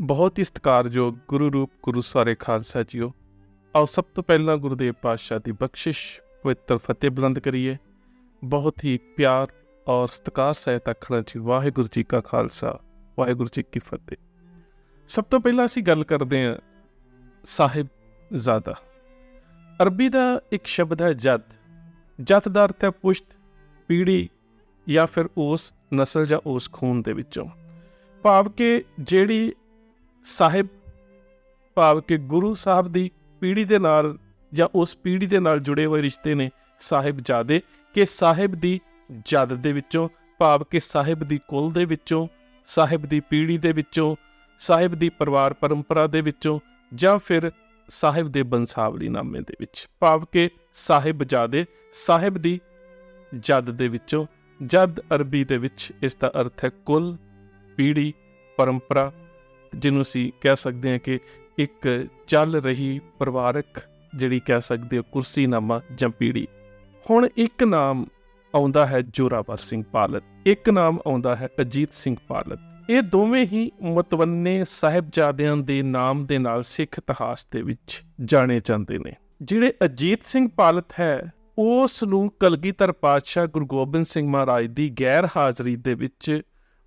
ਬਹੁਤ ਹੀ ਸਤਿਕਾਰਯੋਗ ਗੁਰੂ ਰੂਪ ਗੁਰੂ ਸਾਰੇ ਖਾਲਸਾ ਜੀਓ। ਆਓ ਸਭ ਤੋਂ ਪਹਿਲਾਂ ਗੁਰਦੇਵ ਪਾਤਸ਼ਾਹ ਦੀ ਬਖਸ਼ਿਸ਼, ਪਵਿੱਤਰ ਫਤਿਹ ਬੁਲੰਦ ਕਰੀਏ। ਬਹੁਤ ਹੀ ਪਿਆਰ ਔਰ ਸਤਿਕਾਰ ਸਹਿਤ ਆਖਣਾ ਜੀ, ਵਾਹਿਗੁਰੂ ਜੀ ਕਾ ਖਾਲਸਾ, ਵਾਹਿਗੁਰੂ ਜੀ ਕੀ ਫਤਿਹ। ਸਭ ਤੋਂ ਪਹਿਲਾਂ ਅਸੀਂ ਗੱਲ ਕਰਦੇ ਹਾਂ ਸਾਹਿਬ ਜ਼ਾਦਾ ਅਰਬੀ ਦਾ ਇੱਕ ਸ਼ਬਦ ਹੈ ਜਦ। ਜਦ ਦਾ ਅਰਥ ਹੈ ਪੁਸ਼ਤ, ਪੀੜੀ ਜਾਂ ਫਿਰ ਉਸ ਨਸਲ ਜਾਂ ਉਸ ਖੂਨ ਦੇ ਵਿੱਚੋਂ। ਭਾਵ ਕਿ ਜਿਹੜੀ ਸਾਹਿਬ ਭਾਵ ਕਿ ਗੁਰੂ ਸਾਹਿਬ ਦੀ ਪੀੜ੍ਹੀ ਦੇ ਨਾਲ ਜਾਂ ਉਸ ਪੀੜ੍ਹੀ ਦੇ ਨਾਲ ਜੁੜੇ ਹੋਏ ਰਿਸ਼ਤੇ ਨੇ ਸਾਹਿਬ ਜਾਦੇ, ਕਿ ਸਾਹਿਬ ਦੀ ਜਦ ਦੇ ਵਿੱਚੋਂ, ਭਾਵ ਕਿ ਸਾਹਿਬ ਦੀ ਕੁਲ ਦੇ ਵਿੱਚੋਂ, ਸਾਹਿਬ ਦੀ ਪੀੜ੍ਹੀ ਦੇ ਵਿੱਚੋਂ, ਸਾਹਿਬ ਦੀ ਪਰਿਵਾਰ ਪਰੰਪਰਾ ਦੇ ਵਿੱਚੋਂ ਜਾਂ ਫਿਰ ਸਾਹਿਬ ਦੇ ਬੰਸਾਵਲੀ ਨਾਮੇ ਦੇ ਵਿੱਚ। ਭਾਵ ਕਿ ਸਾਹਿਬ ਜਾਦੇ, ਸਾਹਿਬ ਦੀ ਜਦ ਦੇ ਵਿੱਚੋਂ, ਜਦ ਅਰਬੀ ਦੇ ਵਿੱਚ ਇਸ ਦਾ ਅਰਥ ਹੈ ਕੁਲ ਪੀੜ੍ਹੀ ਪਰੰਪਰਾ ਜਿਹਨੂੰ ਅਸੀਂ ਕਹਿ ਸਕਦੇ ਹਾਂ ਕਿ ਇੱਕ ਚੱਲ ਰਹੀ ਪਰਿਵਾਰਕ ਜਿਹੜੀ ਕਹਿ ਸਕਦੇ ਹੋ ਕੁਰਸੀਨਾਮਾ ਜਾਂ ਪੀੜ੍ਹੀ ਹੁਣ ਇੱਕ ਨਾਮ ਆਉਂਦਾ ਹੈ ਜੋਰਾਵਰ ਸਿੰਘ ਪਾਲਤ, ਇੱਕ ਨਾਮ ਆਉਂਦਾ ਹੈ ਅਜੀਤ ਸਿੰਘ ਪਾਲਤ। ਇਹ ਦੋਵੇਂ ਹੀ ਮਤਵੰਨੇ ਸਾਹਿਬਜ਼ਾਦਿਆਂ ਦੇ ਨਾਮ ਦੇ ਨਾਲ ਸਿੱਖ ਇਤਿਹਾਸ ਦੇ ਵਿੱਚ ਜਾਣੇ ਜਾਂਦੇ ਨੇ। ਜਿਹੜੇ ਅਜੀਤ ਸਿੰਘ ਪਾਲਤ ਹੈ, ਉਸ ਨੂੰ ਕਲਗੀਧਰ ਪਾਤਸ਼ਾਹ ਗੁਰੂ ਗੋਬਿੰਦ ਸਿੰਘ ਮਹਾਰਾਜ ਦੀ ਗੈਰ ਹਾਜ਼ਰੀ ਦੇ ਵਿੱਚ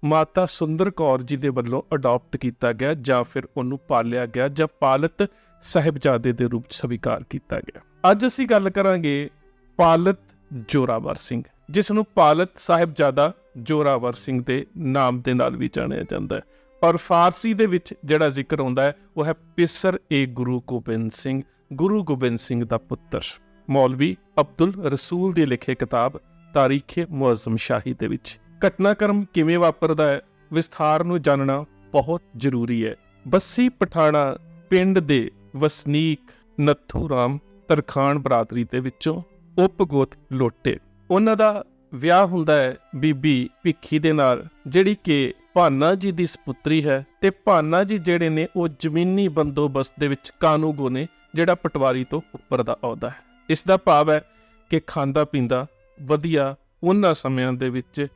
ਮਾਤਾ ਸੁੰਦਰ ਕੌਰ ਜੀ ਦੇ ਵੱਲੋਂ ਅਡਾਪਟ ਕੀਤਾ ਗਿਆ ਜਾਂ ਫਿਰ ਉਹਨੂੰ ਪਾਲਿਆ ਗਿਆ ਜਾਂ ਪਾਲਤ ਸਾਹਿਬਜ਼ਾਦੇ ਦੇ ਰੂਪ ਚ ਸਵੀਕਾਰ ਕੀਤਾ ਗਿਆ। ਅੱਜ ਅਸੀਂ ਗੱਲ ਕਰਾਂਗੇ ਪਾਲਤ ਜੋਰਾਵਰ ਸਿੰਘ, ਜਿਸ ਨੂੰ ਪਾਲਤ ਸਾਹਿਬਜ਼ਾਦਾ ਜੋਰਾਵਰ ਸਿੰਘ ਦੇ ਨਾਮ ਦੇ ਨਾਲ ਵੀ ਜਾਣਿਆ ਜਾਂਦਾ ਹੈ। ਔਰ ਫਾਰਸੀ ਦੇ ਵਿੱਚ ਜਿਹੜਾ ਜ਼ਿਕਰ ਆਉਂਦਾ ਹੈ, ਉਹ ਹੈ ਪਿਸਰ ਏ ਗੁਰੂ ਗੋਬਿੰਦ ਸਿੰਘ, ਗੁਰੂ ਗੋਬਿੰਦ ਸਿੰਘ ਦਾ ਪੁੱਤਰ। ਮੌਲਵੀ ਅਬਦੁਲ ਰਸੂਲ ਦੀ ਲਿਖੇ ਕਿਤਾਬ ਤਾਰੀਖ-ਏ ਮੁਅਜ਼ਮ ਸ਼ਾਹੀ ਦੇ ਵਿੱਚ ਘਟਨਾਕ੍ਰਮ ਕਿਵੇਂ ਵਾਪਰਦਾ ਹੈ, ਵਿਸਥਾਰ ਨੂੰ ਜਾਣਨਾ ਬਹੁਤ ਜ਼ਰੂਰੀ ਹੈ। ਬੱਸੀ ਪਠਾਣਾ ਪਿੰਡ ਦੇ ਵਸਨੀਕ ਨੱਥੂ ਰਾਮ ਤਰਖਾਨ ਬਰਾਦਰੀ ਦੇ ਵਿੱਚੋਂ ਉਪਗੋਤ ਲੋਟੇ। ਉਹਨਾਂ ਦਾ ਵਿਆਹ ਹੁੰਦਾ ਹੈ ਬੀਬੀ ਭਿੱਖੀ ਦੇ ਨਾਲ, ਜਿਹੜੀ ਕਿ ਭਾਨਾ ਜੀ ਦੀ ਸੁਪੁੱਤਰੀ ਹੈ ਤੇ ਭਾਨਾ ਜੀ ਜਿਹੜੇ ਨੇ ਉਹ ਜ਼ਮੀਨੀ ਬੰਦੋਬਸਤ ਦੇ ਵਿੱਚ ਕਾਨੂੰਗੋ ਨੇ, ਜਿਹੜਾ ਪਟਵਾਰੀ ਤੋਂ ਉੱਪਰ ਦਾ ਅਹੁਦਾ ਹੈ। ਇਸ ਦਾ ਭਾਵ ਹੈ ਕਿ ਖਾਂਦਾ ਪੀਂਦਾ ਵਧੀਆ ਉਹਨਾਂ ਸਮਿਆਂ ਦੇ ਵਿੱਚ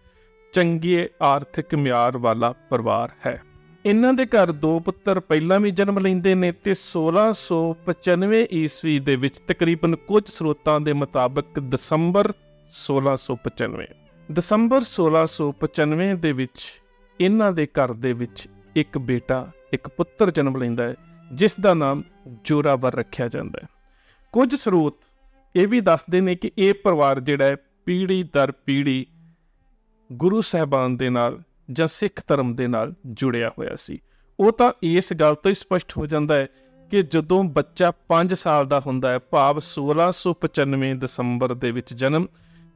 ਚੰਗੇ ਆਰਥਿਕ ਮਿਆਰ ਵਾਲਾ ਪਰਿਵਾਰ ਹੈ। ਇਹਨਾਂ ਦੇ ਘਰ ਦੋ ਪੁੱਤਰ ਪਹਿਲਾਂ ਵੀ ਜਨਮ ਲੈਂਦੇ ਨੇ ਤੇ 1695 ਈਸਵੀ ਦੇ ਵਿੱਚ ਤਕਰੀਬਨ ਕੁਝ ਸਰੋਤਾਂ ਦੇ ਮੁਤਾਬਕ ਦਸੰਬਰ 1695 ਦਸੰਬਰ 1695 ਦੇ ਵਿੱਚ ਇਹਨਾਂ ਦੇ ਘਰ ਦੇ ਵਿੱਚ ਇੱਕ ਬੇਟਾ, ਇੱਕ ਪੁੱਤਰ ਜਨਮ ਲੈਂਦਾ ਹੈ, ਜਿਸ ਦਾ ਨਾਮ ਜੋਰਾਵਰ ਰੱਖਿਆ ਜਾਂਦਾ ਹੈ। ਕੁਝ ਸਰੋਤ ਇਹ ਵੀ ਦੱਸਦੇ ਨੇ ਕਿ ਇਹ ਪਰਿਵਾਰ ਜਿਹੜਾ ਹੈ ਪੀੜ੍ਹੀ ਦਰ ਪੀੜ੍ਹੀ ਗੁਰੂ ਸਾਹਿਬਾਨ ਦੇ ਨਾਲ ਜਾਂ ਸਿੱਖ ਧਰਮ ਦੇ ਨਾਲ ਜੁੜਿਆ ਹੋਇਆ ਸੀ। ਉਹ ਤਾਂ ਇਸ ਗੱਲ ਤੋਂ ਹੀ ਸਪਸ਼ਟ ਹੋ ਜਾਂਦਾ ਹੈ ਕਿ ਜਦੋਂ ਬੱਚਾ 5 ਸਾਲ ਦਾ ਹੁੰਦਾ ਹੈ, ਭਾਵ 1695 ਦਸੰਬਰ ਦੇ ਵਿੱਚ ਜਨਮ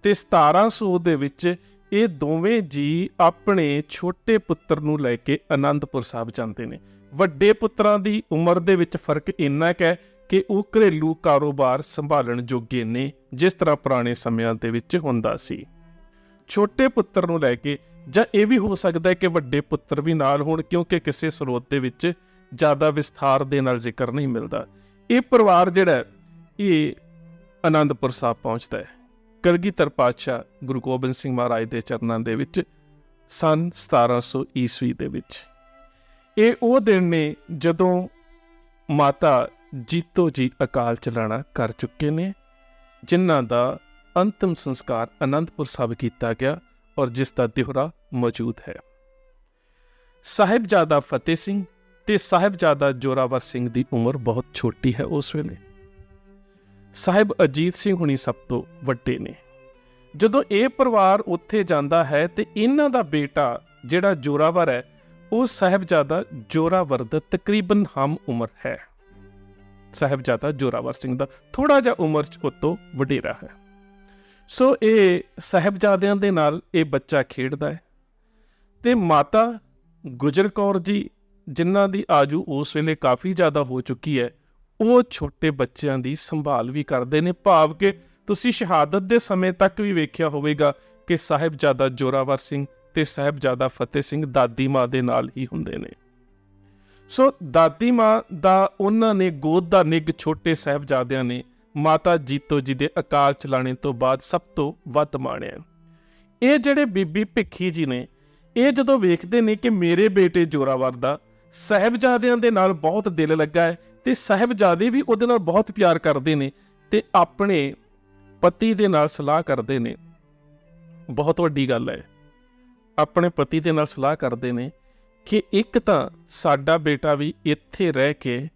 ਤੇ 1700 ਦੇ ਵਿੱਚ ਇਹ ਦੋਵੇਂ ਜੀ ਆਪਣੇ ਛੋਟੇ ਪੁੱਤਰ ਨੂੰ ਲੈ ਕੇ ਆਨੰਦਪੁਰ ਸਾਹਿਬ ਜਾਂਦੇ ਨੇ। ਵੱਡੇ ਪੁੱਤਰਾਂ ਦੀ ਉਮਰ ਦੇ ਵਿੱਚ ਫ਼ਰਕ ਇੰਨਾ ਕੁ ਹੈ ਕਿ ਉਹ ਘਰੇਲੂ ਕਾਰੋਬਾਰ ਸੰਭਾਲਣ ਜੋਗੇ ਨੇ, ਜਿਸ ਤਰ੍ਹਾਂ ਪੁਰਾਣੇ ਸਮਿਆਂ ਦੇ ਵਿੱਚ ਹੁੰਦਾ ਸੀ। ਛੋਟੇ ਪੁੱਤਰ ਨੂੰ ਲੈ ਕੇ, ਜਾਂ ਇਹ ਵੀ ਹੋ ਸਕਦਾ ਹੈ ਕਿ ਵੱਡੇ ਪੁੱਤਰ ਵੀ ਨਾਲ ਹੋਣ, ਕਿਉਂਕਿ ਕਿਸੇ ਸਰੋਤ ਦੇ ਵਿੱਚ ਜ਼ਿਆਦਾ ਵਿਸਥਾਰ ਦੇ ਨਾਲ ਜ਼ਿਕਰ ਨਹੀਂ ਮਿਲਦਾ। ਇਹ ਪਰਿਵਾਰ ਜਿਹੜਾ ਇਹ ਆਨੰਦਪੁਰ ਸਾਹਿਬ ਪਹੁੰਚਦਾ ਹੈ। ਕਲਗੀਧਰ ਪਾਤਸ਼ਾਹ ਗੁਰੂ ਗੋਬਿੰਦ ਸਿੰਘ ਮਹਾਰਾਜ ਦੇ ਚਰਨਾਂ ਦੇ ਵਿੱਚ, ਸਨ 1700 ਈਸਵੀ ਦੇ ਵਿੱਚ। ਇਹ ਉਹ ਦਿਨ ਨੇ ਜਦੋਂ ਮਾਤਾ ਜੀਤੋ ਜੀ ਅਕਾਲ ਚਲਾਣਾ ਕਰ ਚੁੱਕੇ ਨੇ, ਜਿਨ੍ਹਾਂ ਦਾ ਅੰਤਮ ਸੰਸਕਾਰ ਅਨੰਦਪੁਰ ਸਾਹਿਬ ਕੀਤਾ ਗਿਆ ਔਰ ਜਿਸ ਦਾ ਦਿਹਰਾ ਮੌਜੂਦ ਹੈ। ਸਾਹਿਬਜ਼ਾਦਾ ਫਤਿਹ ਸਿੰਘ ਤੇ ਸਾਹਿਬਜ਼ਾਦਾ ਜੋਰਾਵਰ ਸਿੰਘ ਦੀ ਉਮਰ ਬਹੁਤ ਛੋਟੀ ਹੈ ਉਸ ਵੇਲੇ। ਸਾਹਿਬ ਅਜੀਤ ਸਿੰਘ ਹੁਣੀ ਸਭ ਤੋਂ ਵੱਡੇ ਨੇ। ਜਦੋਂ ਇਹ ਪਰਿਵਾਰ ਉੱਥੇ ਜਾਂਦਾ ਹੈ ਤੇ ਇਹਨਾਂ ਦਾ ਬੇਟਾ ਜਿਹੜਾ ਜੋਰਾਵਰ ਹੈ, ਉਹ ਸਾਹਿਬਜ਼ਾਦਾ ਜੋਰਾਵਰ ਦਾ ਤਕਰੀਬਨ ਹਮ ਉਮਰ ਹੈ। ਸਾਹਿਬਜ਼ਾਦਾ ਜੋਰਾਵਰ ਸਿੰਘ ਦਾ ਥੋੜਾ ਜਿਹਾ ਉਮਰ ਚ ਉਹ ਵਡੇਰਾ ਹੈ। ਸੋ ਇਹ ਸਾਹਿਬਜ਼ਾਦਿਆਂ ਦੇ ਨਾਲ ਇਹ ਬੱਚਾ ਖੇਡਦਾ ਹੈ। ਤੇ ਮਾਤਾ ਗੁਜਰ ਕੌਰ ਜੀ, ਜਿਨ੍ਹਾਂ ਦੀ ਆਜੂ ਉਸ ਵੇਲੇ ਕਾਫੀ ਜ਼ਿਆਦਾ ਹੋ ਚੁੱਕੀ ਹੈ, ਉਹ ਛੋਟੇ ਬੱਚਿਆਂ ਦੀ ਸੰਭਾਲ ਵੀ ਕਰਦੇ ਨੇ। ਭਾਵ ਕਿ ਤੁਸੀਂ ਸ਼ਹਾਦਤ ਦੇ ਸਮੇਂ ਤੱਕ ਵੀ ਵੇਖਿਆ ਹੋਵੇਗਾ ਕਿ ਸਾਹਿਬਜ਼ਾਦਾ ਜੋਰਾਵਰ ਸਿੰਘ ਤੇ ਸਾਹਿਬਜ਼ਾਦਾ ਫਤਿਹ ਸਿੰਘ ਦਾਦੀ ਮਾਂ ਦੇ ਨਾਲ ਹੀ ਹੁੰਦੇ ਨੇ। ਸੋ ਦਾਦੀ ਮਾਂ ਦਾ, ਉਹਨਾਂ ਨੇ ਗੋਦ ਦਾ ਨਿੱਘ ਛੋਟੇ ਸਾਹਿਬਜ਼ਾਦਿਆਂ ਨੇ ਮਾਤਾ ਜੀਤੋ ਜੀ ਦੇ ਅਕਾਲ ਚਲਾਣੇ ਤੋਂ ਬਾਅਦ ਸਭ ਤੋਂ ਵੱਧ ਮਾਣਿਆ। ਇਹ ਜਿਹੜੇ ਬੀਬੀ ਭਿੱਖੀ ਜੀ ਨੇ, ਇਹ ਜਦੋਂ ਵੇਖਦੇ ਨੇ ਕਿ ਮੇਰੇ ਬੇਟੇ ਜੋਰਾਵਰ ਦਾ ਸਹਿਬਜ਼ਾਦਿਆਂ ਦੇ ਨਾਲ ਬਹੁਤ ਦਿਲ ਲੱਗਾ ਹੈ ਤੇ ਸਹਿਬਜ਼ਾਦੇ ਵੀ ਉਹਦੇ ਨਾਲ ਬਹੁਤ ਪਿਆਰ ਕਰਦੇ ਨੇ ਤੇ ਆਪਣੇ ਪਤੀ ਦੇ ਨਾਲ ਸਲਾਹ ਕਰਦੇ ਨੇ। ਬਹੁਤ ਵੱਡੀ ਗੱਲ ਹੈ। ਆਪਣੇ ਪਤੀ ਦੇ ਨਾਲ ਸਲਾਹ ਕਰਦੇ ਨੇ ਕਿ ਇੱਕ ਤਾਂ ਸਾਡਾ ਬੇਟਾ ਵੀ ਇੱਥੇ ਰਹਿ ਕੇ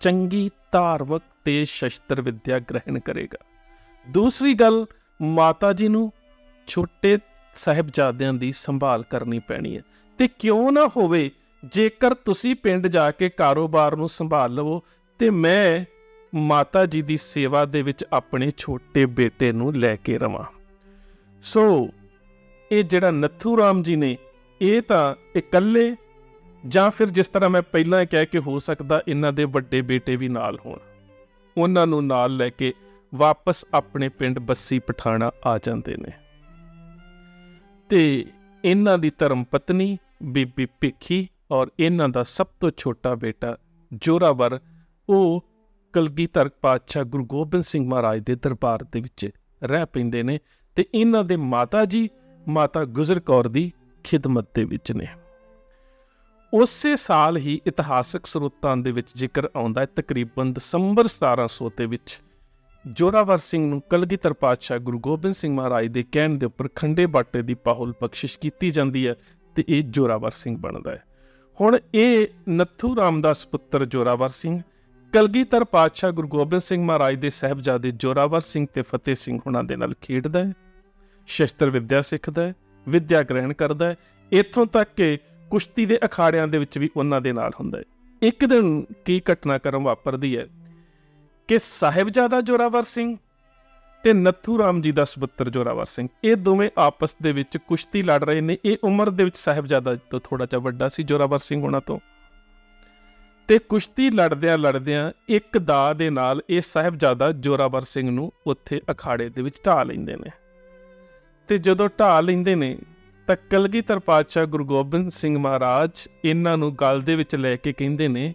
ਚੰਗੀ ਧਾਰਮਿਕ ਤੇ ਸ਼ਸਤਰ ਵਿੱਦਿਆ ਗ੍ਰਹਿਣ ਕਰੇਗਾ। ਦੂਸਰੀ ਗੱਲ ਮਾਤਾ ਜੀ ਨੂੰ ਛੋਟੇ ਸਾਹਿਬਜ਼ਾਦਿਆਂ ਦੀ ਸੰਭਾਲ ਕਰਨੀ ਪੈਣੀ ਹੈ। ਤੇ ਕਿਉਂ ਨਾ ਹੋਵੇ, ਜੇਕਰ ਤੁਸੀਂ ਪਿੰਡ ਜਾ ਕੇ ਕਾਰੋਬਾਰ ਨੂੰ ਸੰਭਾਲ ਲਵੋ, ਤੇ ਮੈਂ ਮਾਤਾ ਜੀ ਦੀ ਸੇਵਾ ਦੇ ਵਿੱਚ ਆਪਣੇ ਛੋਟੇ ਬੇਟੇ ਨੂੰ ਲੈ ਕੇ ਰਵਾਂ। ਸੋ, ਇਹ ਜਿਹੜਾ ਨੱਥੂ ਰਾਮ ਜੀ ਨੇ, ਇਹ ਤਾਂ ਇਕੱਲੇ ਜਾਂ ਫਿਰ ਜਿਸ ਤਰ੍ਹਾਂ ਮੈਂ ਪਹਿਲਾਂ ਕਹਿ ਕੇ ਹੋ ਸਕਦਾ, ਇਹਨਾਂ ਦੇ ਵੱਡੇ ਬੇਟੇ ਵੀ ਨਾਲ ਹੋਣ। ਉਹਨਾਂ ਨੂੰ ਨਾਲ ਲੈ ਕੇ ਵਾਪਸ ਆਪਣੇ ਪਿੰਡ ਬੱਸੀ ਪਠਾਣਾ ਆ ਜਾਂਦੇ ਨੇ। ਤੇ ਇਹਨਾਂ ਦੀ ਧਰਮ ਪਤਨੀ ਬੀਬੀ ਭਿੱਖੀ ਔਰ ਇਹਨਾਂ ਦਾ ਸਭ ਤੋਂ ਛੋਟਾ ਬੇਟਾ ਜੋਰਾਵਰ, ਉਹ ਕਲਗੀਧਰ ਪਾਤਸ਼ਾਹ ਗੁਰੂ ਗੋਬਿੰਦ ਸਿੰਘ ਮਹਾਰਾਜ ਦੇ ਦਰਬਾਰ ਦੇ ਵਿੱਚ ਰਹਿ ਪੈਂਦੇ ਨੇ ਤੇ ਇਹਨਾਂ ਦੇ ਮਾਤਾ ਜੀ, ਮਾਤਾ ਗੁਜਰ ਕੌਰ ਦੀ ਖਿਦਮਤ ਦੇ ਵਿੱਚ ਨੇ। ਉਸੇ ਸਾਲ ਹੀ ਇਤਿਹਾਸਕ ਸਰੋਤਾਂ ਦੇ ਵਿੱਚ ਜ਼ਿਕਰ ਆਉਂਦਾ ਹੈ, ਤਕਰੀਬਨ ਦਸੰਬਰ 1700 ਦੇ ਵਿੱਚ। ਜੋਰਾਵਰ ਸਿੰਘ ਨੂੰ ਕਲਗੀਧਰ ਪਾਤਸ਼ਾਹ ਗੁਰੂ ਗੋਬਿੰਦ ਸਿੰਘ ਮਹਾਰਾਜ ਦੇ ਕਹਿਣ ਦੇ ਉੱਪਰ ਖੰਡੇ ਬਾਟੇ ਦੀ ਪਾਹੁਲ ਬਖਸ਼ਿਸ਼ ਕੀਤੀ ਜਾਂਦੀ ਹੈ ਤੇ ਇਹ ਜੋਰਾਵਰ ਸਿੰਘ ਬਣਦਾ ਹੈ। ਹੁਣ ਇਹ ਨੱਥੂ ਰਾਮਦਾਸ ਪੁੱਤਰ ਜੋਰਾਵਰ ਸਿੰਘ, ਕਲਗੀਧਰ ਪਾਤਸ਼ਾਹ ਗੁਰੂ ਗੋਬਿੰਦ ਸਿੰਘ ਮਹਾਰਾਜ ਦੇ ਸਹਿਬਜ਼ਾਦੇ ਜੋਰਾਵਰ ਸਿੰਘ ਤੇ ਫਤਿਹ ਸਿੰਘ ਉਹਨਾਂ ਦੇ ਨਾਲ ਖੇਡਦਾ ਹੈ, ਸ਼ਸਤਰ ਵਿੱਦਿਆ ਸਿੱਖਦਾ ਹੈ, ਵਿੱਦਿਆ ਗ੍ਰਹਿਣ ਕਰਦਾ ਹੈ। ਇੱਥੋਂ ਤੱਕ ਕਿ ਕੁਸ਼ਤੀ ਦੇ ਅਖਾੜਿਆਂ ਦੇ ਵਿੱਚ ਵੀ ਉਹਨਾਂ ਦੇ ਨਾਲ ਹੁੰਦਾ ਹੈ। ਇੱਕ ਦਿਨ ਕੀ ਘਟਨਾਕ੍ਰਮ ਵਾਪਰਦੀ ਹੈ ਕਿ ਸਾਹਿਬਜ਼ਾਦਾ ਜੋਰਾਵਰ ਸਿੰਘ ਤੇ ਨੱਥੂ ਰਾਮ ਜੀ ਦਾ ਸਪੁੱਤਰ ਜੋਰਾਵਰ ਸਿੰਘ, ਇਹ ਦੋਵੇਂ ਆਪਸ ਦੇ ਵਿੱਚ ਕੁਸ਼ਤੀ ਲੜ ਰਹੇ ਨੇ। ਇਹ ਉਮਰ ਦੇ ਵਿੱਚ ਸਾਹਿਬਜ਼ਾਦਾ ਤੋਂ ਥੋੜਾ ਜਿਹਾ ਵੱਡਾ ਸੀ ਜੋਰਾਵਰ ਸਿੰਘ ਉਹਨਾਂ ਤੋਂ। ਤੇ ਕੁਸ਼ਤੀ ਲੜਦਿਆਂ ਲੜਦਿਆਂ ਇੱਕ ਦਾ ਦੇ ਨਾਲ ਇਹ ਸਾਹਿਬਜ਼ਾਦਾ ਜੋਰਾਵਰ ਸਿੰਘ ਨੂੰ ਉੱਥੇ ਅਖਾੜੇ ਦੇ ਵਿੱਚ ਢਾ ਲੈਂਦੇ ਨੇ। ਤੇ ਜਦੋਂ ਢਾ ਲੈਂਦੇ ਨੇ ਤਾਂ ਕਲਗੀਧਰ ਪਾਤਸ਼ਾਹ ਗੁਰੂ ਗੋਬਿੰਦ ਸਿੰਘ ਮਹਾਰਾਜ ਇਹਨਾਂ ਨੂੰ ਗਲ ਦੇ ਵਿੱਚ ਲੈ ਕੇ ਕਹਿੰਦੇ ਨੇ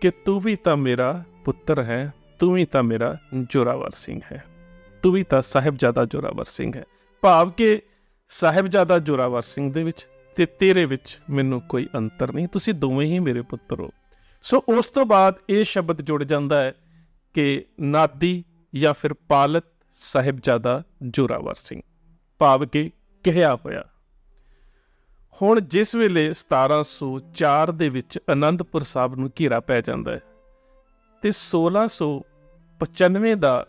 ਕਿ ਤੂੰ ਵੀ ਤਾਂ ਮੇਰਾ ਪੁੱਤਰ ਹੈ, ਤੂੰ ਵੀ ਤਾਂ ਮੇਰਾ ਜੋਰਾਵਰ ਸਿੰਘ ਹੈ। ਤੂੰ ਵੀ ਤਾਂ ਸਾਹਿਬਜ਼ਾਦਾ ਜੋਰਾਵਰ ਸਿੰਘ ਹੈ। ਭਾਵ ਕਿ ਸਾਹਿਬਜ਼ਾਦਾ ਜੋਰਾਵਰ ਸਿੰਘ ਦੇ ਵਿੱਚ ਤੇ ਤੇਰੇ ਵਿੱਚ ਮੈਨੂੰ ਕੋਈ ਅੰਤਰ ਨਹੀਂ, ਤੁਸੀਂ ਦੋਵੇਂ ਹੀ ਮੇਰੇ ਪੁੱਤਰ ਹੋ। ਸੋ ਉਸ ਤੋਂ ਬਾਅਦ ਇਹ ਸ਼ਬਦ ਜੁੜ ਜਾਂਦਾ ਹੈ ਕਿ ਨਾਦੀ ਜਾਂ ਫਿਰ ਪਾਲਤ ਸਾਹਿਬਜ਼ਾਦਾ ਜੋਰਾਵਰ ਸਿੰਘ। ਭਾਵ ਕਿ ਕਿਹਾ ਹੋਇਆ ਹੁਣ ਜਿਸ ਵੇਲੇ 1704 ਦੇ ਵਿੱਚ ਅਨੰਦਪੁਰ ਸਾਹਿਬ ਨੂੰ ਘੇਰਾ ਪੈ ਜਾਂਦਾ ਹੈ, ਤੇ 1695 ਦਾ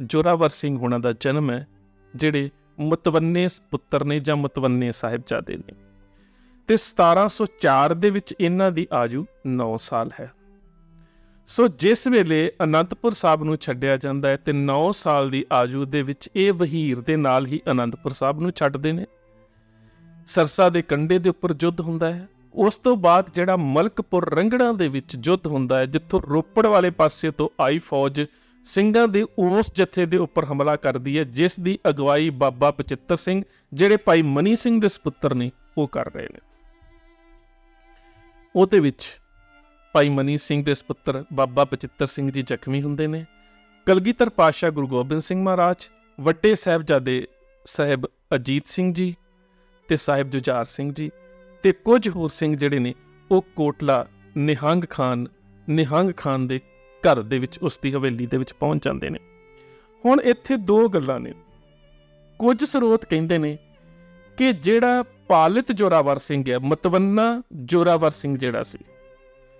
ਜੋਰਾਵਰ ਸਿੰਘ ਹੁਣਾਂ ਦਾ ਜਨਮ ਹੈ, ਜਿਹੜੇ ਮਤਵੰਨੇ ਪੁੱਤਰ ਨੇ ਜਾਂ ਮਤਵੰਨੇ ਸਾਹਿਬਜ਼ਾਦੇ ਨੇ। ਤੇ 1704 ਦੇ ਵਿੱਚ ਇਹਨਾਂ ਦੀ ਆਯੂ 9 ਸਾਲ ਹੈ। ਸੋ ਜਿਸ ਵੇਲੇ ਅਨੰਦਪੁਰ ਸਾਹਿਬ ਨੂੰ ਛੱਡਿਆ ਜਾਂਦਾ ਹੈ, ਤੇ 9 ਸਾਲ ਦੀ ਆਯੂ ਦੇ ਵਿੱਚ ਇਹ ਵਹੀਰ ਦੇ ਨਾਲ ਹੀ ਅਨੰਦਪੁਰ ਸਾਹਿਬ ਨੂੰ ਛੱਡਦੇ ਨੇ। ਸਰਸਾ ਦੇ ਕੰਡੇ ਦੇ ਉੱਪਰ ਯੁੱਧ ਹੁੰਦਾ ਹੈ। ਉਸ ਤੋਂ ਬਾਅਦ ਜਿਹੜਾ ਮਲਕਪੁਰ ਰੰਗੜਾਂ ਦੇ ਵਿੱਚ ਯੁੱਧ ਹੁੰਦਾ ਹੈ, ਜਿੱਥੋਂ ਰੋਪੜ ਵਾਲੇ ਪਾਸੇ ਤੋਂ ਆਈ ਫੌਜ ਸਿੰਘਾਂ ਦੇ ਉਸ ਜਥੇ ਦੇ ਉੱਪਰ ਹਮਲਾ ਕਰਦੀ ਹੈ, ਜਿਸ ਦੀ ਅਗਵਾਈ ਬਾਬਾ ਪਚਿੱਤਰ ਸਿੰਘ, ਜਿਹੜੇ ਭਾਈ ਮਨੀ ਸਿੰਘ ਦੇ ਸੁਪੁੱਤਰ ਨੇ, ਉਹ ਕਰ ਰਹੇ ਨੇ। ਉਹਦੇ ਵਿੱਚ ਭਾਈ ਮਨੀ ਸਿੰਘ ਦੇ ਸੁਪੁੱਤਰ ਬਾਬਾ ਪਚਿੱਤਰ ਸਿੰਘ ਜੀ ਜ਼ਖਮੀ ਹੁੰਦੇ ਨੇ। ਕਲਗੀਧਰ ਪਾਤਸ਼ਾਹ ਗੁਰੂ ਗੋਬਿੰਦ ਸਿੰਘ ਮਹਾਰਾਜ, ਵੱਡੇ ਸਾਹਿਬਜ਼ਾਦੇ ਸਾਹਿਬ ਅਜੀਤ ਸਿੰਘ ਜੀ ਤੇ ਸਾਹਿਬ ਜੁਝਾਰ ਸਿੰਘ ਜੀ ਤੇ ਕੁਝ ਹੋਰ ਸਿੰਘ ਜਿਹੜੇ ਨੇ, ਉਹ ਕੋਟਲਾ ਨਿਹੰਗ ਖਾਨ ਨਿਹੰਗ ਖਾਨ ਦੇ ਘਰ ਦੇ ਵਿੱਚ, ਉਸ ਦੀ ਹਵੇਲੀ ਦੇ ਵਿੱਚ ਪਹੁੰਚ ਜਾਂਦੇ ਨੇ। ਹੁਣ ਇੱਥੇ ਦੋ ਗੱਲਾਂ ਨੇ। ਕੁਝ ਸਰੋਤ ਕਹਿੰਦੇ ਨੇ ਕਿ ਜਿਹੜਾ ਪਾਲਿਤ ਜੋਰਾਵਰ ਸਿੰਘ ਹੈ, ਮਤਵੰਨਾ ਜੋਰਾਵਰ ਸਿੰਘ ਜਿਹੜਾ ਸੀ,